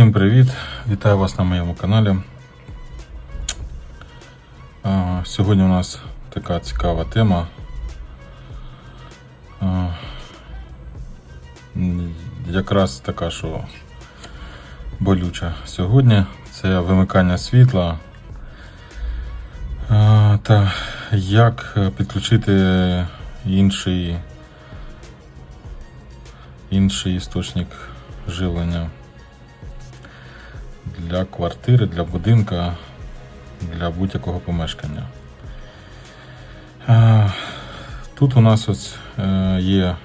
Всім привіт! Вітаю вас на моєму каналі. Сьогодні у нас така цікава тема. Якраз така, що болюча сьогодні. Це вимикання світла. Та як підключити інший, інший істочник живлення для квартири, для будинка, для будь-якого помешкання. Тут у нас ось е, є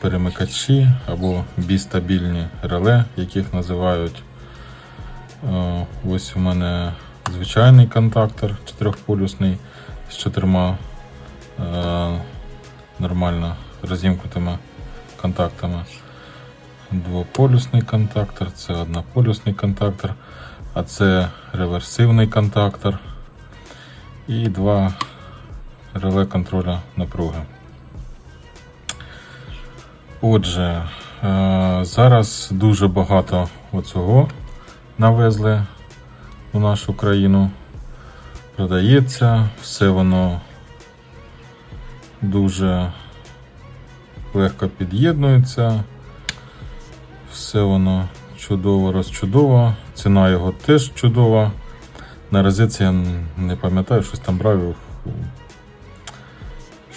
перемикачі або бістабільні реле, яких називають. Е, Ось у мене звичайний контактор чотирьохполюсний з чотирма е, нормально розімкнутими контактами двополюсний контактор, це однополюсний контактор, а це реверсивний контактор і два реле контроля напруги. Отже, е, зараз дуже багато оцього навезли у нашу країну. Продається, все воно дуже легко під'єднується. Все воно чудово, розчудово. Ціна його теж чудова. Наразі це я не пам'ятаю, щось там брав.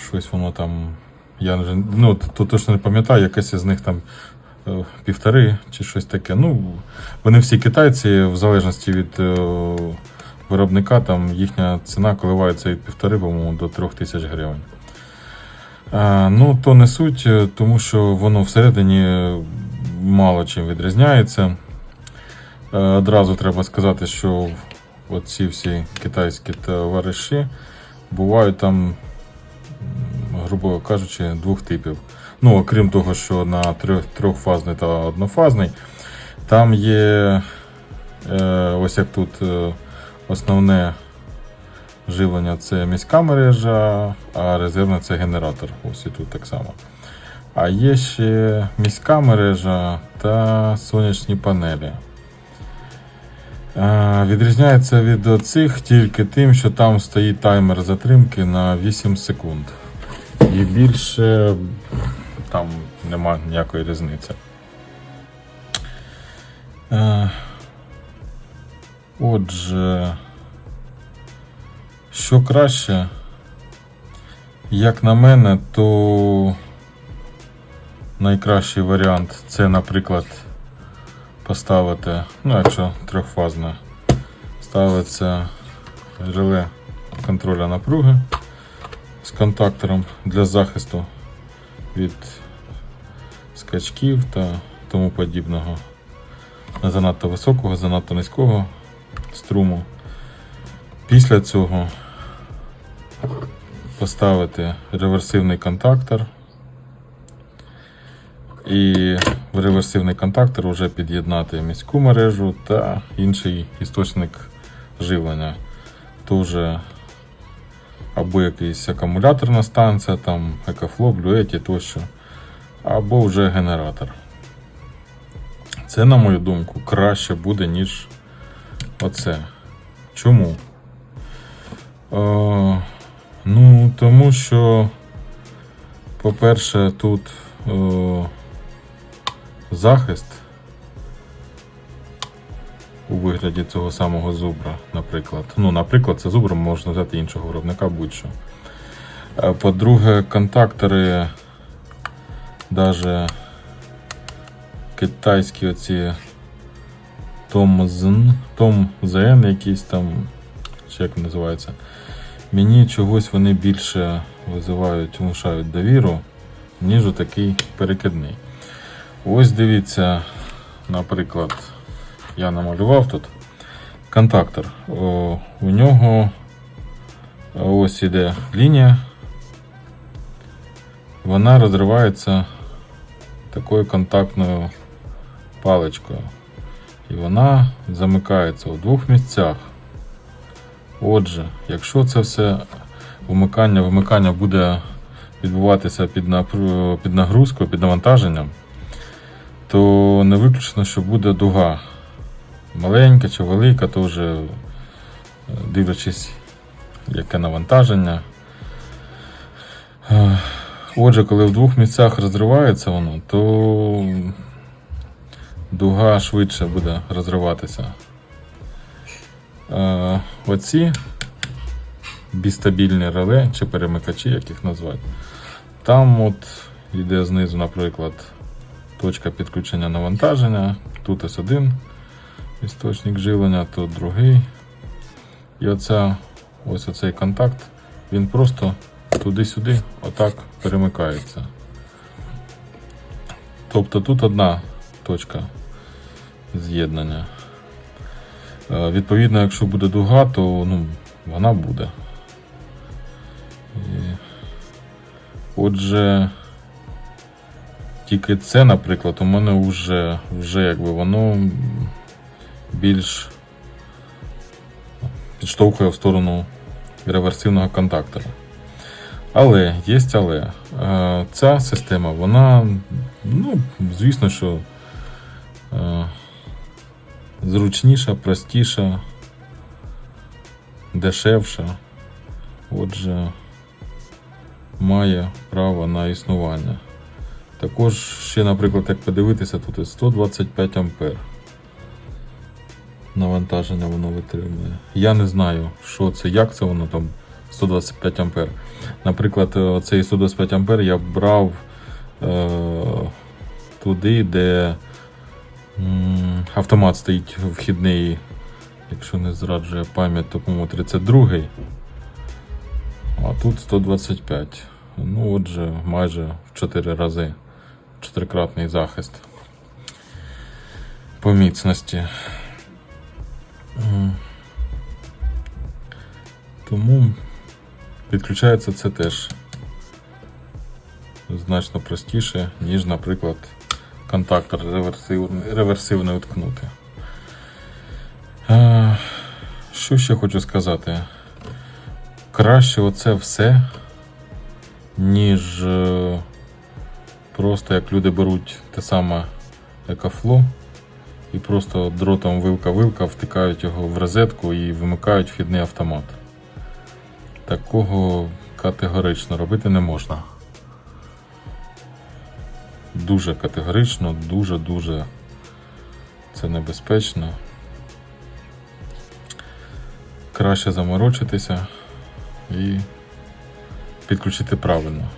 Щось воно там. Я вже ну, то точно не пам'ятаю, якесь із них там е, півтори чи щось таке. Ну, вони всі китайці, в залежності від е, виробника, там їхня ціна коливається від півтори, по-моєму, до трьох тисяч гривень. А, ну, то не суть, е, тому що воно всередині мало чим відрізняється. Е, Одразу треба сказати, що оці всі китайські товариші бувають там, грубо кажучи, двох типів. Ну, окрім того, що на трьох- трьохфазний та однофазний, там є е, ось як тут е, основне живлення це міська мережа, а резервне це генератор. Ось і тут так само. А є ще міська мережа та сонячні панелі. Е, Відрізняється від цих тільки тим, що там стоїть таймер затримки на 8 секунд. І більше там нема ніякої різниці. Е, Отже, що краще, як на мене, то найкращий варіант це, наприклад, поставити, ну, якщо трьохфазне, ставиться реле контроля напруги з контактором для захисту від скачків та тому подібного. Занадто високого, занадто низького струму. Після цього поставити реверсивний контактор. І в реверсивний контактор вже під'єднати міську мережу та інший істочник живлення. То або якийсь акумуляторна станція, там екофло, блюеті тощо, або вже генератор. Це, на мою думку, краще буде, ніж оце. Чому? Е, ну, тому що, по-перше, тут е, захист у вигляді цього самого зубра, наприклад. Ну, наприклад, це зубр можна взяти іншого виробника будь-що. Е, По-друге, контактори, навіть китайські оці Том Зн, Том ЗН якийсь там, чи як називається. Мені чогось вони більше визивають, внушають довіру, ніж такий перекидний. Ось дивіться, наприклад, я намалював тут контактор. О, у нього ось іде лінія. Вона розривається такою контактною паличкою. І вона замикається у двох місцях. Отже, якщо це все вмикання, вимикання буде відбуватися під, під нагрузкою, під навантаженням, то не виключено, що буде дуга. Маленька чи велика, то вже е, дивлячись, яке навантаження. Е, Отже, коли в двох місцях розривається воно, то дуга швидше буде розриватися. Е, Оці бістабільні реле чи перемикачі, як їх назвати. Там от йде знизу, наприклад, точка підключення навантаження. Тут ось один істочник живлення, тут другий. І оця, ось оцей контакт, він просто туди-сюди отак перемикається. Тобто тут одна точка з'єднання. Е, Відповідно, якщо буде дуга, то ну, вона буде. І... Отже, тільки це, наприклад, у мене вже, вже якби воно більш підштовхує в сторону реверсивного контактора. Але є але. Е, Ця система, вона, ну, звісно, що е, зручніша, простіша, дешевша. Отже, має право на існування. Також ще, наприклад, як подивитися, тут 125 ампер. Навантаження воно витримує. Я не знаю, що це, як це воно там 125 ампер. Наприклад, е, цей 125 ампер я брав е, туди, де м, автомат стоїть вхідний, якщо не зраджує пам'ять, то по-моєму 32 а тут 125. Ну, отже, майже в 4 рази. Чотирикратний захист по міцності. Тому підключається це теж значно простіше, ніж, наприклад, контактор реверсивний, реверсивний уткнути. Що ще хочу сказати? Краще оце все, ніж е, просто як люди беруть те саме екофло і просто дротом вилка-вилка втикають його в розетку і вимикають вхідний автомат. Такого категорично робити не можна. Дуже категорично, дуже-дуже це небезпечно. Краще заморочитися і підключити правильно.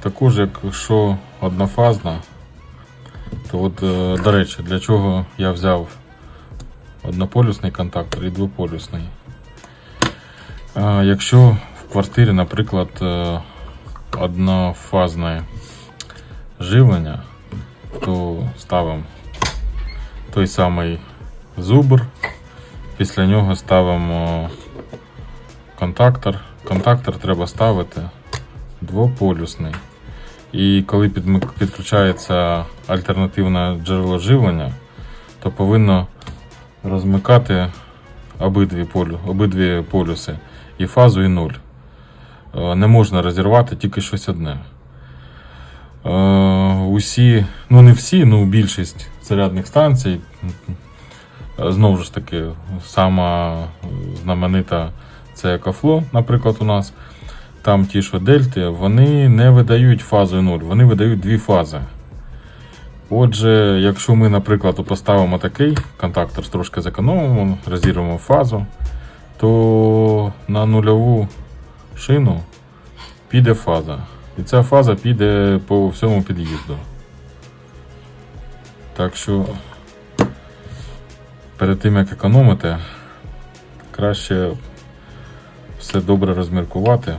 Також, якщо однофазна, то от, е, до речі, для чого я взяв однополюсний контактор і двополюсний. Якщо в квартирі, наприклад, е, однофазне живлення, то ставимо той самий зубр, після нього ставимо контактор. Контактор треба ставити двополюсний. І коли підключається альтернативне джерело живлення, то повинно розмикати обидві, полю, обидві полюси і фазу, і нуль. Е, Не можна розірвати тільки щось одне. Е, Усі, ну не всі, ну більшість зарядних станцій, е, знову ж таки, сама знаменита це Екофло, наприклад, у нас. Там ті, що дельти, вони не видають фазу 0, вони видають дві фази. Отже, якщо ми, наприклад, поставимо такий контактор, трошки зекономимо, розірвемо фазу, то на нульову шину піде фаза. І ця фаза піде по всьому під'їзду. Так що перед тим як економити, краще все добре розміркувати,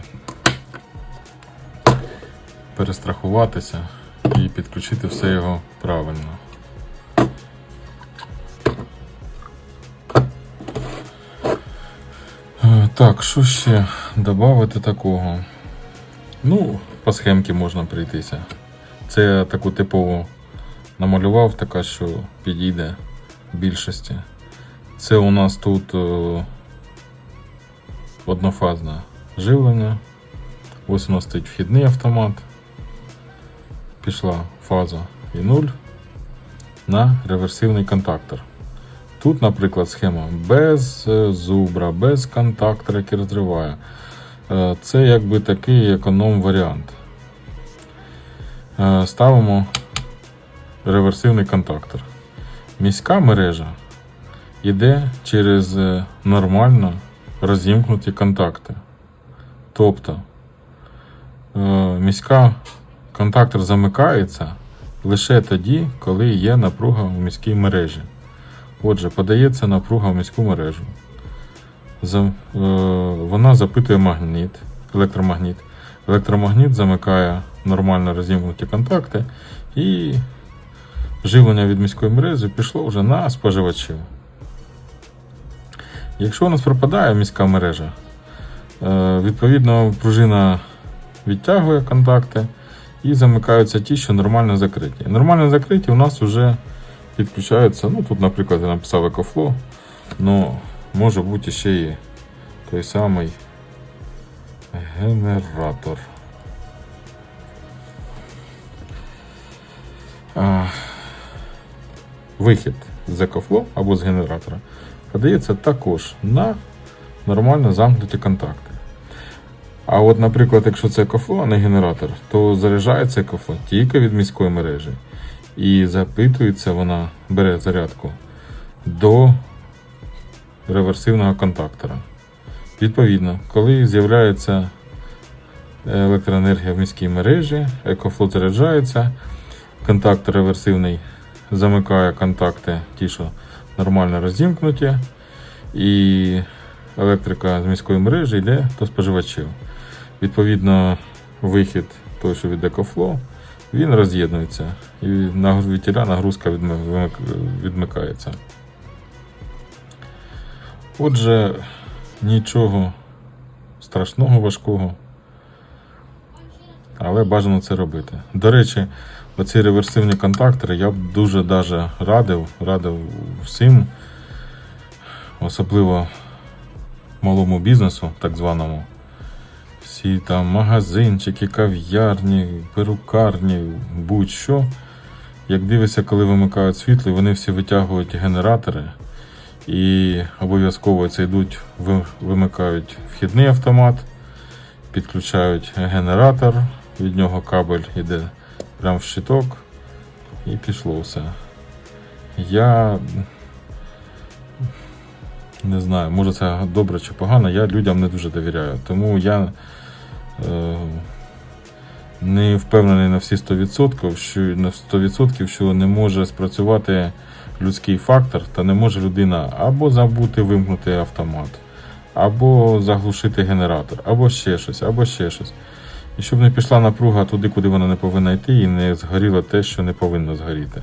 перестрахуватися і підключити все його правильно. Е, Так, що ще додати такого? Ну, по схемці можна прийтися. Це я таку типову намалював, така, що підійде більшості. Це у нас тут е, однофазне живлення. Ось у нас стоїть вхідний автомат. Пішла фаза і 0 на реверсивний контактор. Тут, наприклад, схема без е, зубра, без контактора, який розриває. Е, Це якби такий економ варіант. Е, Ставимо реверсивний контактор. Міська мережа йде через нормально розімкнуті контакти. Тобто міська контактор замикається лише тоді, коли є напруга в міській мережі. Отже, подається напруга в міську мережу. Е, вона запитує магніт, електромагніт. Електромагніт замикає нормально розімкнуті контакти і живлення від міської мережі пішло вже на споживачів. Якщо у нас пропадає міська мережа, е, відповідно пружина відтягує контакти і замикаються ті, що нормально закриті. Нормально закриті у нас вже підключаються. Ну тут, наприклад, я написав EcoFlow, але може бути ще і той самий генератор. А, вихід з EcoFlow або з генератора подається також на нормально замкнуті контакти. А от, наприклад, якщо це EcoFlow, а не генератор, то заряджається EcoFlow тільки від міської мережі. І запитується вона, бере зарядку до реверсивного контактора. Відповідно, коли з'являється електроенергія в міській мережі, EcoFlow заряджається, контактор реверсивний замикає контакти, ті, що нормально розімкнуті, і електрика з міської мережі йде до споживачів. Відповідно, вихід той, що від EcoFlow, він роз'єднується і на вітіля нагрузка відмикається. Отже, нічого страшного, важкого, але бажано це робити. До речі, оці реверсивні контактори я б дуже даже радив, радив всім, особливо малому бізнесу, так званому. Всі там магазинчики, кав'ярні, перукарні, будь-що. Як дивишся, коли вимикають світло, вони всі витягують генератори і обов'язково це йдуть, вимикають вхідний автомат, підключають генератор, від нього кабель йде прямо в щиток і пішло все. Я не знаю, може це добре чи погано, я людям не дуже довіряю. Тому я е, не впевнений на всі 100%, що, на 100%, що не може спрацювати людський фактор, та не може людина або забути вимкнути автомат, або заглушити генератор, або ще щось, або ще щось. І щоб не пішла напруга туди, куди вона не повинна йти, і не згоріло те, що не повинно згоріти.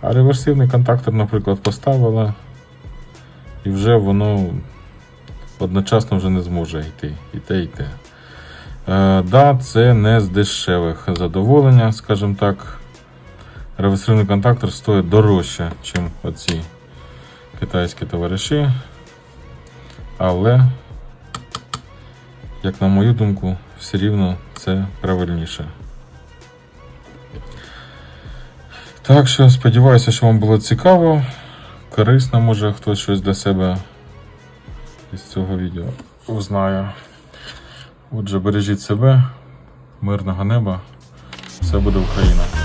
А реверсивний контактор, наприклад, поставила, і вже воно одночасно вже не зможе йти. І те, і те. Е, да, це не з дешевих задоволення, скажімо так. Реверсивний контактор стоїть дорожче, ніж оці китайські товариші. Але, як на мою думку, все рівно це правильніше. Так що сподіваюся, що вам було цікаво, корисно, може хтось щось для себе із цього відео узнає. Отже, бережіть себе, мирного неба, все буде Україна.